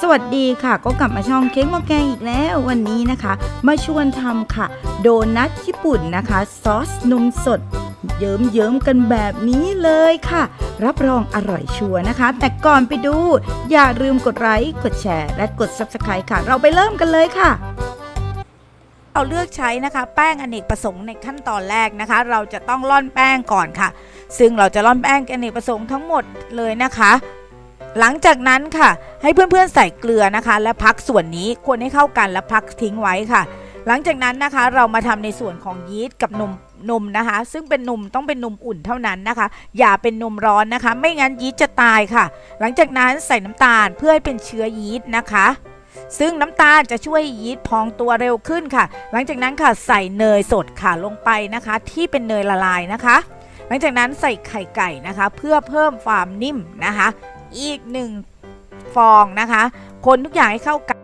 สวัสดีค่ะ ก็กลับมาช่องเค้กมอแกงอีกแล้ว วันนี้นะคะ มาชวนทำค่ะ โดนัทญี่ปุ่นนะคะ ซอสนมสดเยิ้มเยิ้มๆกันแบบนี้เลยค่ะ รับรองอร่อยชัวร์นะคะ แต่ก่อนไปดู อย่าลืมกดไลค์กดแชร์ และกด Subscribe ค่ะ เราไปเริ่มกันเลยค่ะเราเลือกใช้นะคะ แป้งอเนกประสงค์ในขั้นตอนแรกนะคะ เราจะต้องร่อนแป้งก่อนค่ะ ซึ่งเราจะร่อนแป้งอเนกประสงค์ทั้งหมดเลยนะคะ หลังจากนั้นค่ะ ให้เพื่อนๆใส่เกลือนะคะ และพักส่วนนี้ควรให้เข้ากันและพักทิ้งไว้ค่ะ หลังจากนั้นนะคะเรามาทำในส่วนของยีสต์กับนมนมนะคะ ซึ่งเป็นนมต้องเป็นนมอุ่นเท่านั้นนะคะ อย่าเป็นนมร้อนนะคะ ไม่งั้นยีสต์จะตายค่ะ หลังจากนั้นใส่น้ำตาลเพื่อให้เป็นเชื้อยีสต์นะคะซึ่งน้ำตาลจะช่วยยีสต์พองตัวเร็วขึ้นค่ะ หลังจากนั้นค่ะใส่เนยสดค่ะลงไปนะคะ ที่เป็นเนยละลายนะคะ หลังจากนั้นใส่ไข่ไก่นะคะ เพื่อเพิ่มความนิ่มนะคะ อีกหนึ่ง ฟองนะคะ คนทุกอย่างให้เข้ากัน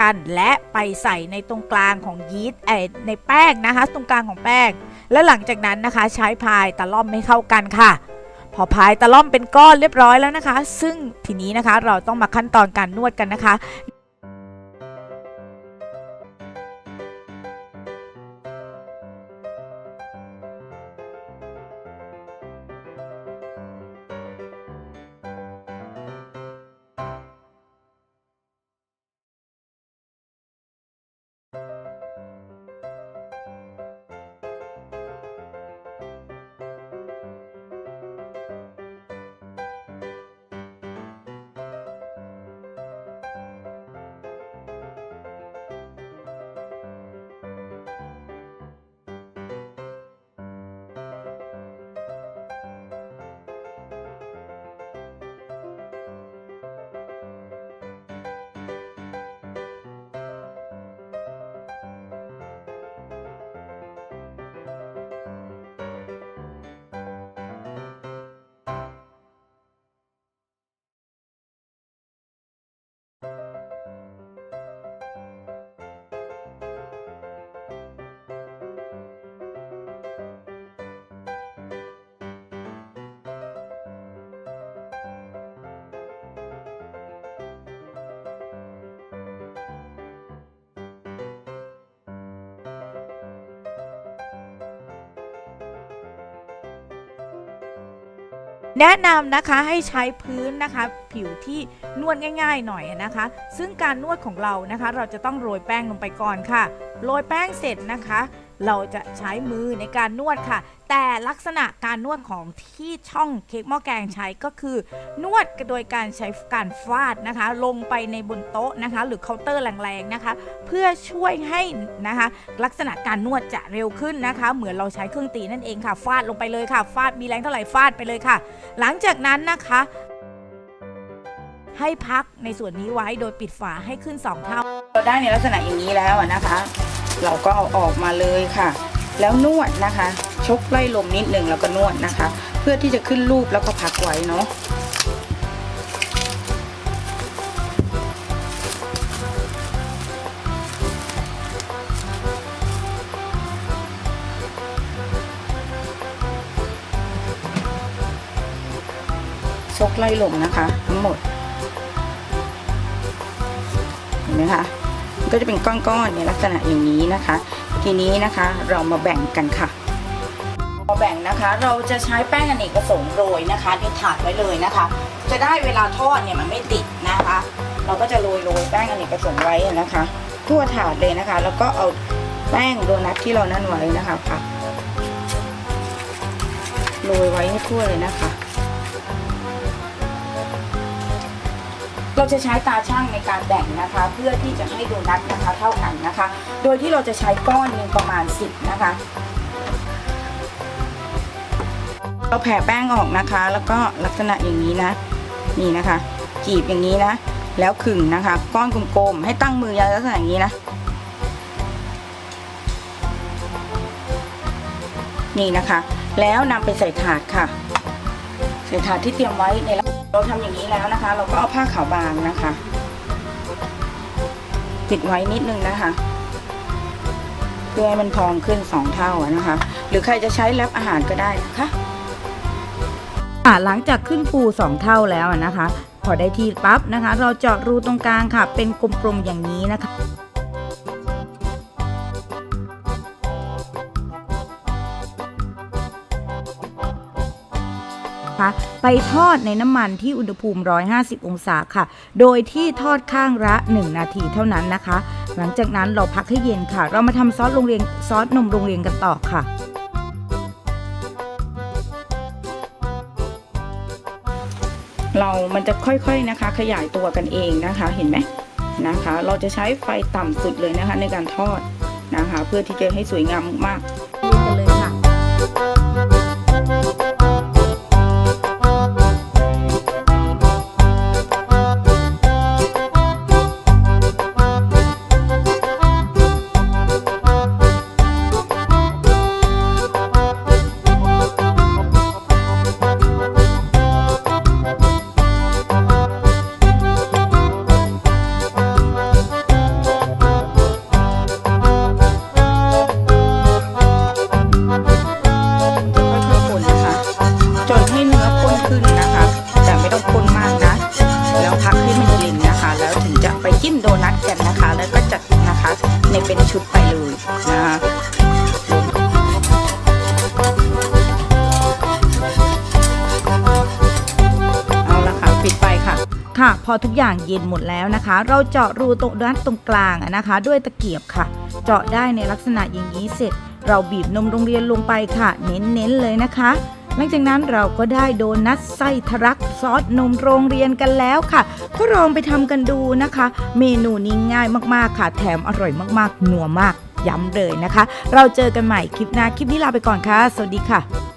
กันและไปใส่ในตรงกลางของยีสต์ในแป้งนะคะ ตรงกลางของแป้ง และหลังจากนั้นนะคะ ใช้พายตะล่อมให้เข้ากันค่ะ พอพายตะล่อมเป็นก้อนเรียบร้อยแล้วนะคะ ซึ่งทีนี้นะคะเราต้องมาขั้นตอนการนวดกันนะคะ แนะนำนะคะให้ใช้พื้นนะคะ ผิวที่นวดง่าย ๆ หน่อยนะคะ ซึ่งการนวดของเรานะคะ เราจะต้องโรยแป้งลงไปก่อนค่ะ โรยแป้งเสร็จนะคะ เราจะใช้มือในการนวดค่ะ แต่ลักษณะการนวดของที่ช่องเค้กหม้อแกงใช้ก็คือ นวดโดยการใช้การฟาดนะคะ ลงไปในบนโต๊ะนะคะ หรือเคาน์เตอร์แรงๆนะคะ เพื่อช่วยให้นะคะ ลักษณะการนวดจะเร็วขึ้นนะคะ เหมือนเราใช้เครื่องตีนั่นเองค่ะ ฟาดลงไปเลยค่ะ ฟาดมีแรงเท่าไหร่ฟาดไปเลยค่ะ หลังจากนั้นนะคะให้พักในส่วนนี้ไว้โดยปิดฝาให้ขึ้น 2 เท่า เราได้ในลักษณะอย่างนี้แล้วนะคะ เราก็เอาออกมาเลยค่ะ แล้วนวดนะคะ ชกไล่ลมนิดหนึ่งแล้วก็นวดนะคะ เพื่อที่จะขึ้นรูปแล้วก็พักไว้เนาะชกไล่ลมนะคะ ทั้งหมด เห็นไหมคะ ก็จะเป็นก้อนๆในลักษณะอย่างนี้นะคะ ทีนี้นะคะเรามาแบ่งกันค่ะมาแบ่งนะคะเราจะใช้แป้งอเนกประสงค์โรยนะคะที่ถาดไว้เลยนะคะ จะได้เวลาทอดเนี่ยมันไม่ติดนะคะ เราก็จะโรยโรยแป้งอเนกประสงค์ไว้นะคะ ทั่วถาดเลยนะคะ แล้วก็เอาแป้งโดนัทที่เรานั่นไว้นะคะพักโรยไว้ให้ทั่วเลยนะคะ เราจะใช้ตาช่างในการแบ่งนะคะ เพื่อที่จะให้โดนัทนะคะเท่ากันนะคะ โดยที่เราจะใช้ก้อนหนึ่งประมาณ 10 นะคะ เราแผ่แป้งออกนะคะ แล้วก็ลักษณะอย่างนี้นะนี่นะคะ จีบอย่างนี้นะ แล้วขึงนะคะ ก้อนกลมๆให้ตั้งมือยาวลักษณะอย่างนี้นะนี่นะคะ แล้วนำไปใส่ถาดค่ะ ใส่ถาดที่เตรียมไว้ในเราทำอย่างนี้แล้วนะคะ เราก็เอาผ้าขาวบางนะคะ ปิดไว้นิดนึงนะคะ เพื่อให้มันพองขึ้นสองเท่านะคะ หรือใครจะใช้แรปอาหารก็ได้นะคะค่ะหลังจากขึ้นปูสองเท่าแล้วนะคะ พอได้ที่ปั๊บนะคะ เราเจาะรูตรงกลางค่ะ เป็นกลมๆอย่างนี้นะคะ ไปทอดในน้ำมันที่อุณหภูมิ 150 องศาค่ะ โดยที่ทอดข้างละ 1 นาทีเท่านั้นนะคะ หลังจากนั้นเราพักให้เย็นค่ะ เรามาทำซอสโรงเรียนซอสนมโรงเรียนกันต่อค่ะเรามันจะค่อยๆนะคะ ขยายตัวกันเองนะคะ เห็นไหมนะคะ เราจะใช้ไฟต่ำสุดเลยนะคะในการทอดนะคะ เพื่อที่จะให้สวยงามมาก จะไปจิ้มโดนัทกันนะคะ แล้วก็จัดนะคะ ในเป็นชุดไปเลยนะคะเอาละค่ะปิดไปค่ะ ค่ะพอทุกอย่างเย็นหมดแล้วนะคะ เราเจาะรูตรงด้านตรงกลางนะคะ ด้วยตะเกียบค่ะ เจาะได้ในลักษณะอย่างนี้เสร็จ เราบีบนมโรงเรียนลงไปค่ะ เน้นๆเลยนะคะ หลังจากนั้นเราก็ได้โดนัทไส้ทะลักซอสนมโรงเรียนกันแล้วค่ะ ก็ลองไปทำกันดูนะคะ เมนูนี้ง่ายมากๆค่ะ แถมอร่อยมากๆนัวมากย้ำเลยนะคะ เราเจอกันใหม่คลิปหน้าคลิปนี้ลาไปก่อนค่ะ สวัสดีค่ะ